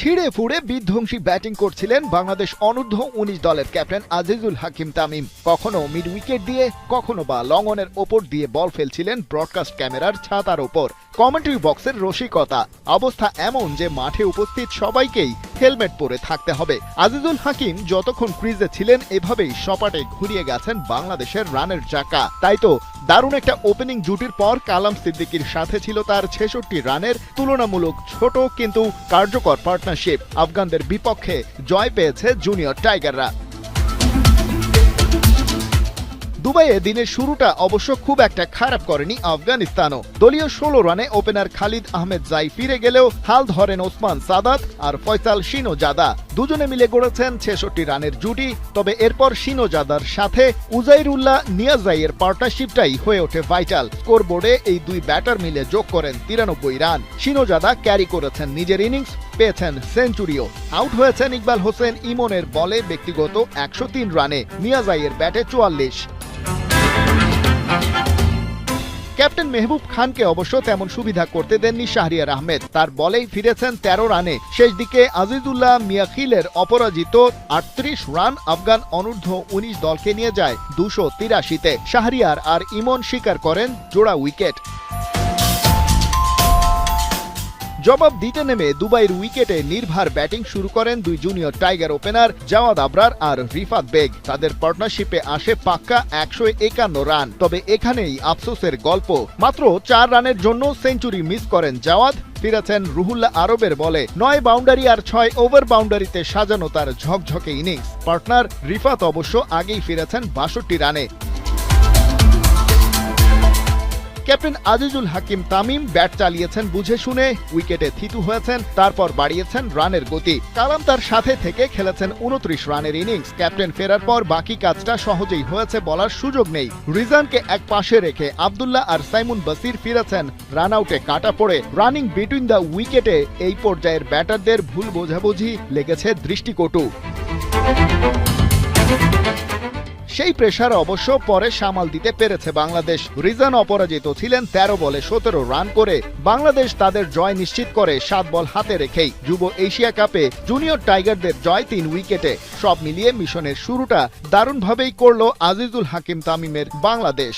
ছিঁড়ে ফুড়ে বিধ্বংসী ব্যাটিং করছিলেন বাংলাদেশ অনূর্ধ্ব উনিশ দলের ক্যাপ্টেন আজিজুল হাকিম তামিম। কখনো মিড উইকেট দিয়ে, কখনো বা লঙ্গনের ওপর দিয়ে বল ফেলছিলেন ব্রডকাস্ট ক্যামেরার ছাতার ওপর। কমেন্ট্রি বক্সের রসিকতা। অবস্থা এমন যে মাঠে উপস্থিত সবাইকেই হেলমেট পরে থাকতে হবে। আজিজুল হাকিম যতক্ষণ ক্রিজে ছিলেন, এভাবেই সপাটে ঘুরিয়ে গেছেন বাংলাদেশের রানের চাকা। তাই তো দারুণ একটা ওপেনিং জুটির পর কালাম সিদ্দিকির সাথে ছিল তার ছেষট্টি রানের তুলনামূলক ছোট কিন্তু কার্যকর পার্টনারশিপ আফগানদের বিপক্ষে জয় পেয়েছে জুনিয়র টাইগাররা দুবাইয়ে দিনের শুরুটা অবশ্য খুব একটা খারাপ করেনি আফগানিস্তানও। দলীয় ষোলো রানে ওপেনার খালিদ আহমেদ জাই ফিরে গেলেও হাল ধরেন ওসমান সাদাত আর ফয়সাল শিনো জাদা দুজনে মিলে গড়েছেন ছেষট্টি রানের জুটি, তবে এরপর শিনো জাদার সাথে উজাইরুল্লাহ নিয়াজাইয়ের পার্টনারশিপটাই হয়ে ওঠে ভাইটাল। স্কোরবোর্ডে এই দুই ব্যাটার মিলে যোগ করেন তিরানব্বই রান। শিনো জাদা ক্যারি করেছেন নিজের ইনিংস, পেয়েছেন সেঞ্চুরিও। আউট হয়েছেন ইকবাল হোসেন ইমনের বলে ব্যক্তিগত একশো তিন রানে মিয়াজাইয়ের ব্যাটে চুয়াল্লিশ। ক্যাপ্টেন মেহবুব খানকে অবশ্য তেমন সুবিধা করতে দেননি শাহরিয়ার আহমেদ। তার বলেই ফিরেছেন তেরো রানে। শেষ দিকে আজিজুল্লাহ মিয়াখিলের অপরাজিত আটত্রিশ রান আফগান অনূর্ধ্ব উনিশ দলকে নিয়ে যায় দুশো তিরাশিতে। শাহরিয়ার আর ইমন স্বীকার করেন জোড়া উইকেট। জবাব দিতে নেমে দুবাইয়ের উইকেটে নির্ভার ব্যাটিং শুরু করেন দুই junior tiger opener Jawad Abrar আর রিফাত বেগ। তাদের পার্টনারশিপে আসে পাক্কা একশো একান্ন রান। তবে এখানেই আফসোসের গল্প। মাত্র চার রানের জন্য সেঞ্চুরি মিস করেন জাওয়াদ ফিরেছেন রুহুল্লাহ আরবের বলে। নয় বাউন্ডারি আর ছয় ওভার বাউন্ডারিতে সাজানো তার ঝকঝকে ইনিংস পার্টনার রিফাত অবশ্য আগেই ফিরেছেন বাষট্টি রানে। ক্যাপ্টেন আজিজুল হাকিম তামিম ব্যাট চালিয়েছেন বুঝে শুনে, উইকেটে থিতু হয়েছেন, তারপর বাড়িয়েছেন রানের গতি। কালাম তার সাথে থেকে খেলেছেন উনত্রিশ রানের ইনিংস। ক্যাপ্টেন ফেরার পর বাকি কাজটা সহজেই হয়েছে বলার সুযোগ নেই। রিজানকে এক পাশে রেখে আবদুল্লাহ আর সাইমুন বাসির ফিরেছেন, রান আউটে কাটা পড়ে। রানিং বিটুইন দ্য উইকেটে এই পর্যায়ের ব্যাটারদের ভুল বোঝাবুঝি লেগেছে দৃষ্টিকটু। সেই প্রেশার অবশ্য পরে সামাল দিতে পেরেছে বাংলাদেশ। রিজান অপরাজিত ছিলেন তেরো বলে সতেরো রান করে। বাংলাদেশ তাদের জয় নিশ্চিত করে সাত বল হাতে রেখেই। যুব এশিয়া কাপে জুনিয়র টাইগারদের জয় তিন উইকেটে সব মিলিয়ে মিশনের শুরুটা দারুণভাবেই করল আজিজুল হাকিম তামিমের বাংলাদেশ।